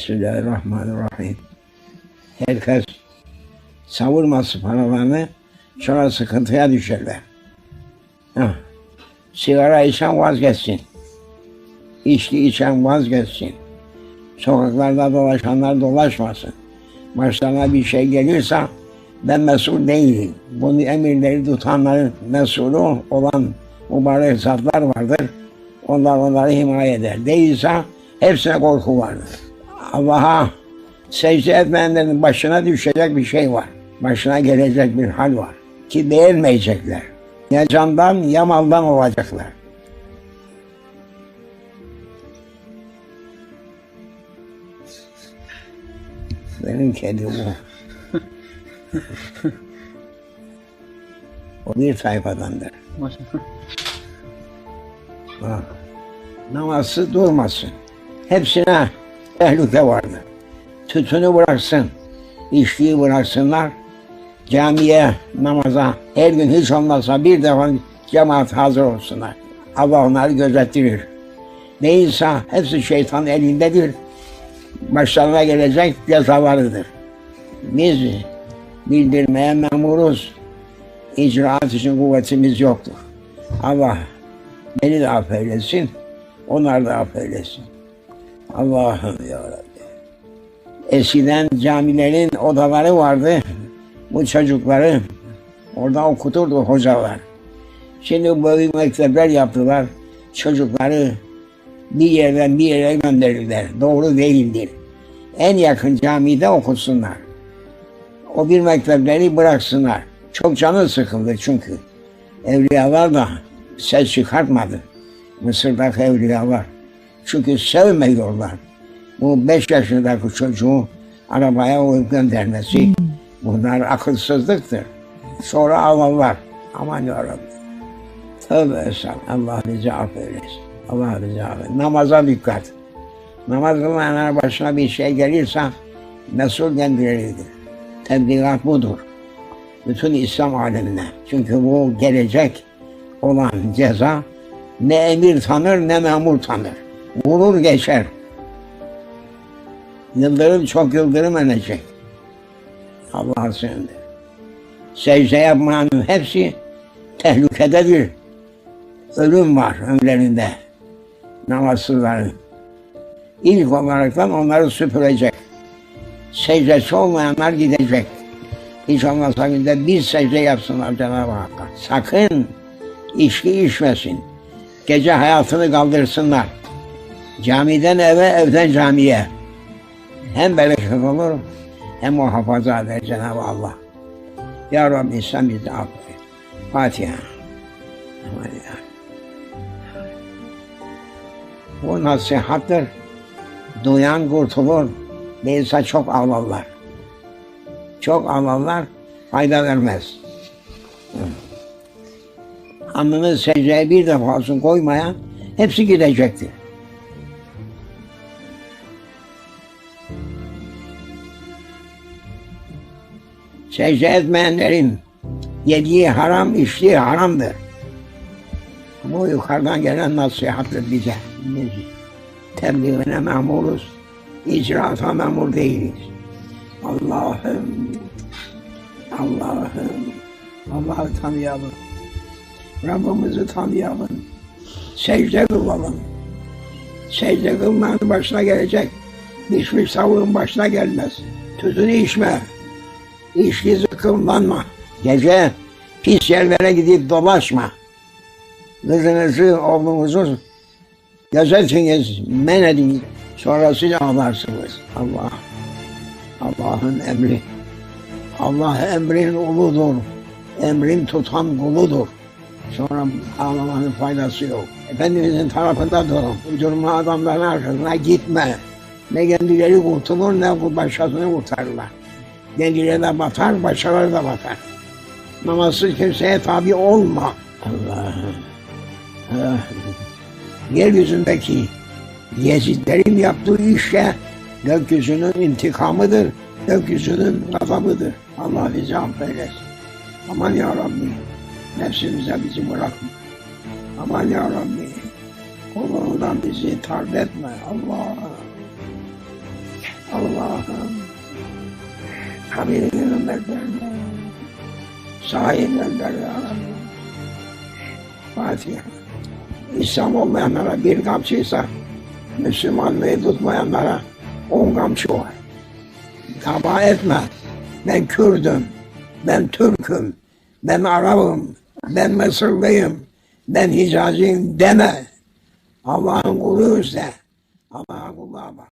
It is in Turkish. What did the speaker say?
Bismillahirrahmanirrahim. Herkes savurması paralarını sonra sıkıntıya düşerler. Hah. Sigara içen vazgeçsin. İçki içen vazgeçsin. Sokaklarda dolaşanlar dolaşmasın. Başlarına bir şey gelirse ben mesul değilim. Bunu emirleri tutanların mesulü olan mübarek zatlar vardır. Onlar onları himaye eder. Değilse hepsine korku vardır. Allah'a secde etmeyenlerin başına düşecek bir şey var. Başına gelecek bir hal var. Ki beğenmeyecekler. Ya candan ya maldan olacaklar. Benim kedi bu. o bir sayfadandır. Maşallah. Bak, namazsız durmasın. Hepsine tehlike vardır. Tütünü bıraksın, içkiyi bıraksınlar. Camiye, namaza her gün hiç olmazsa bir defa cemaat hazır olsunlar. Allah onları gözettirir. Değilse hepsi şeytan elindedir. Başlarına gelecek cezalarıdır. Biz bildirmeye memuruz. İcraat için kuvvetimiz yoktur. Allah Beni de affeylesin, onlar da affeylesin. Allah'ım ya Rabbi. Eskiden camilerin odaları vardı. Bu çocukları orada okuturdu hocalar. Şimdi böyle mektepler yaptılar. Çocukları bir yerden bir yere gönderirler. Doğru değildir. En yakın camide okutsunlar. O bir mektepleri bıraksınlar. Çok canı sıkıldı çünkü. Evliyalar da ses çıkartmadı. Mısır'daki evliyalar. Çünkü sevmiyorlar. Bu beş yaşındaki çocuğu arabaya koyup göndermesi bunlar akılsızlıktır. Sonra ağlarlar. Aman yarabbim. Tövbe estağfurullah. Allah bizi affeylesin. Allah bizi affeylesin. Namaza dikkat. Namaz kılmayanlar başına bir şey gelirse mesul kendileridir. Tebliğat budur. Bütün İslam alemine. Çünkü bu gelecek olan ceza ne emir tanır ne memur tanır. Vurur geçer. Yıldırım çok yıldırım inecek. Allah'a sığındır. Secde yapmanın hepsi tehlikededir. Ölüm var önlerinde. Namazsızların. İlk olaraktan onları süpürecek. Secdesi olmayanlar gidecek. Hiç olmazsa günde bir secde yapsınlar Cenab-ı Hakk'a. Sakın içki içmesin. Gece hayatını kaldırsınlar. Camiden eve, evden camiye. Hem bereket olur, hem muhafaza eder Cenab-ı Allah. Ya Rabbi sen bizi affet. Fatiha. Bu nasihattır. Duyan kurtulur. Değilse çok ağlarlar. Çok ağlarlar, fayda vermez. Alnını secdeye bir defa olsun koymayan hepsi gidecektir. Secde etmeyenlerin yediği haram, içtiği haramdır. Bu yukarıdan gelen nasihattır bize. Biz tebliğine memuruz, icraata memur değiliz. Allah'ım, Allah'ım, Allah'ı tanıyalım. Rabbimizi tanıyalım. Secde kılalım. Secde kılmanın başına gelecek. Pişmiş tavuğun başına gelmez. Tütünü içme. İçki zıkkımlanma. Gece pis yerlere gidip dolaşma. Kızınızı, oğlunuzu gözetiniz, men edin. Sonrasıyla ağlarsınız. Allah. Allah'ın emri. Allah emrin uludur. Emrin tutan kuludur. Sonra ağlamanın faydası yok. Efendimizin tarafında durun. Uydurma adamların arkasına gitme. Ne kendileri kurtulur ne başkasını kurtarırlar. Kendileri de batar, başkaları da batar. Namazsız kimseye tabi olma. Allah'ım. Ah. Yeryüzündeki Yezidlerin yaptığı işe gökyüzünün intikamıdır. Gökyüzünün gazabıdır. Allah bizi affeylesin. Aman ya Rabbi. Nefsimize bizi bırakma. Aman ya Rabbi. Kulluğundan bizi tard etme. Allah. Allah'ım Sahin gönder ya Rabbi. Fatiha. İslam olmayanlara bir kamçıysa Müslümanlığı tutmayanlara on kamçı var. Kaba etme. Ben Kürdüm. Ben Türk'üm. Ben Arap'ım. Ben Mısırlıyım. Ben Hicaziyim deme. Allah'ın kuluyuz de. Allah'a kulluğa bak.